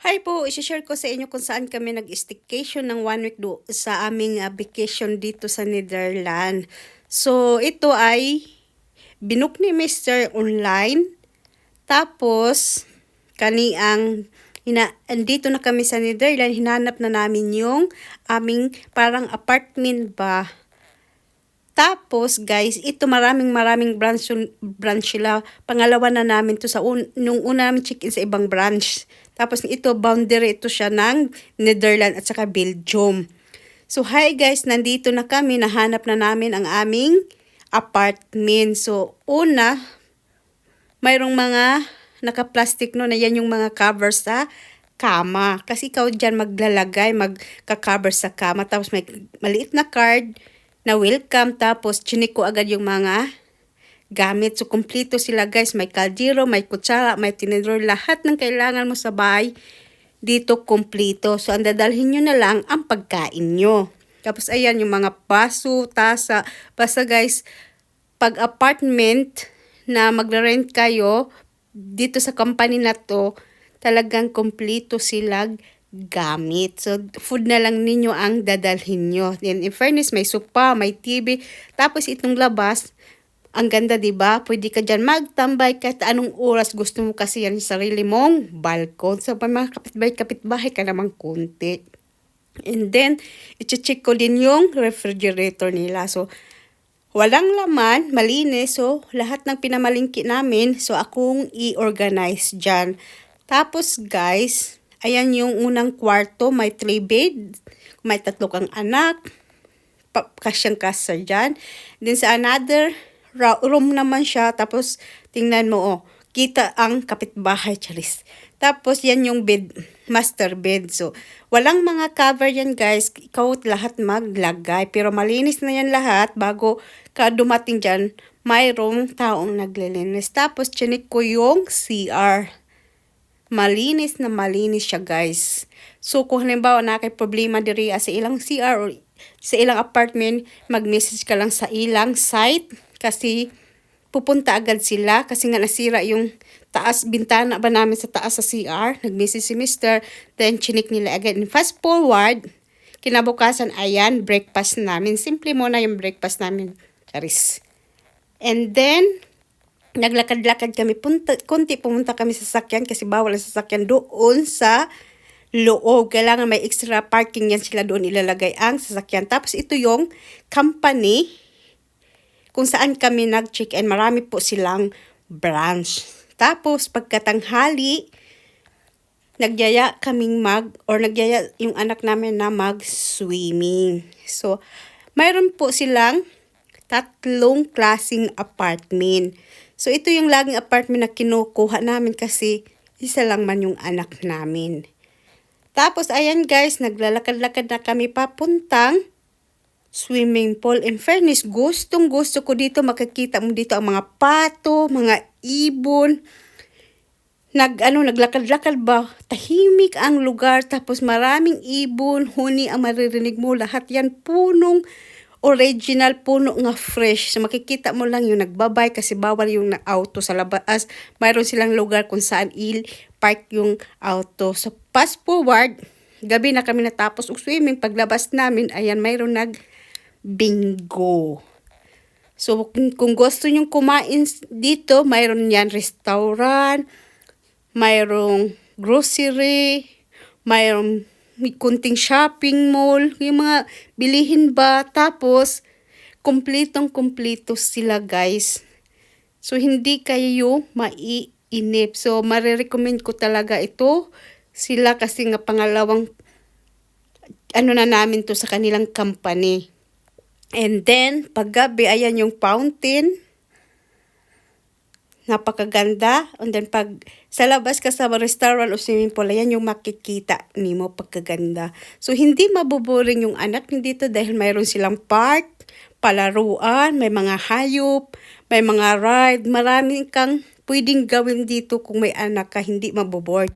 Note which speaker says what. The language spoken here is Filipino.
Speaker 1: Hi po, isi-share ko sa inyo kung saan kami nag-staycation ng one week do sa aming uh, vacation dito sa Netherlands. So, ito ay binook ni Mr. online. Tapos, kani ang hina, andito na kami sa Netherlands, hinanap na namin yung aming parang apartment ba tapos, guys, ito maraming maraming branch, branch sila. Pangalawa na namin to sa un, nung una namin check-in sa ibang branch. Tapos, ito, boundary ito siya ng Netherlands at saka Belgium. So, hi guys, nandito na kami. Nahanap na namin ang aming apartment. So, una, mayroong mga naka-plastic no na yan yung mga cover sa kama. Kasi ikaw dyan maglalagay, magka-cover sa kama. Tapos may maliit na card na welcome. Tapos, chinik ko agad yung mga gamit. So, kumpleto sila guys. May kaldero, may kutsara, may tinidor. Lahat ng kailangan mo sa bahay, dito kumpleto. So, ang dadalhin nyo na lang ang pagkain nyo. Tapos, ayan yung mga baso, tasa. Basta guys, pag apartment na magre-rent kayo, dito sa company na to, talagang kumpleto silang gamit. So, food na lang ninyo ang dadalhin nyo. Then, in fairness, may sopa, may TV. Tapos, itong labas, ang ganda, di ba? Pwede ka dyan magtambay kahit anong oras gusto mo kasi yan sa sarili mong balkon. So, pa mga kapitbahay-kapitbahay ka naman kunti. And then, i-check ko din yung refrigerator nila. So, walang laman, malinis. So, lahat ng pinamalingki namin, so akong i-organize dyan. Tapos, guys, Ayan yung unang kwarto, may three bed, may tatlo kang anak, kasyang kasa dyan. Then sa another room naman siya, tapos tingnan mo, oh, kita ang kapitbahay, charis. Tapos yan yung bed, master bed. So, walang mga cover yan guys. Ikaw lahat maglagay. Pero malinis na yan lahat bago ka dumating dyan, mayroong taong naglilinis. Tapos, chinik ko yung CR malinis na malinis siya guys. So kung halimbawa na kay problema diri sa ilang CR or sa ilang apartment, mag-message ka lang sa ilang site kasi pupunta agad sila kasi nga nasira yung taas bintana ba namin sa taas sa CR. Nag-message si Mr. Then chinik nila agad. And fast forward, kinabukasan ayan, breakfast namin. Simple mo na yung breakfast namin. Charis. And then, naglakad-lakad kami, punta, kunti pumunta kami sa sasakyan kasi bawal ang sasakyan doon sa loob. Kailangan may extra parking yan sila doon ilalagay ang sasakyan. Tapos ito yung company kung saan kami nag-check-in. Marami po silang branch. Tapos pagkatanghali, nagyaya kaming mag, or nagyaya yung anak namin na mag-swimming. So, mayroon po silang tatlong klasing apartment. So, ito yung laging apartment na kinukuha namin kasi isa lang man yung anak namin. Tapos, ayan guys, naglalakad-lakad na kami papuntang swimming pool. In fairness, gustong gusto ko dito. Makikita mo dito ang mga pato, mga ibon. Nag, ano, naglakad-lakad ba? Tahimik ang lugar. Tapos maraming ibon, huni ang maririnig mo. Lahat yan punong original puno nga fresh. So makikita mo lang yung nagbabay kasi bawal yung auto sa labas. Mayroon silang lugar kung saan il-park yung auto. So fast forward, gabi na kami natapos og swimming. Paglabas namin, ayan, mayroon nag bingo. So kung gusto nyo kumain dito, mayroon yan restaurant, mayroong grocery, mayroong may kunting shopping mall, yung mga bilihin ba, tapos, kumpletong kumpleto sila guys. So, hindi kayo maiinip. So, marirecommend ko talaga ito sila kasi nga pangalawang ano na namin to sa kanilang company. And then, paggabi, ayan yung fountain napakaganda. And then pag sa labas ka sa restaurant o swimming pool, ayan yung makikita ni mo pagkaganda. So hindi mabuboring yung anak ni dito dahil mayroon silang park, palaruan, may mga hayop, may mga ride, maraming kang pwedeng gawin dito kung may anak ka, hindi maboboard.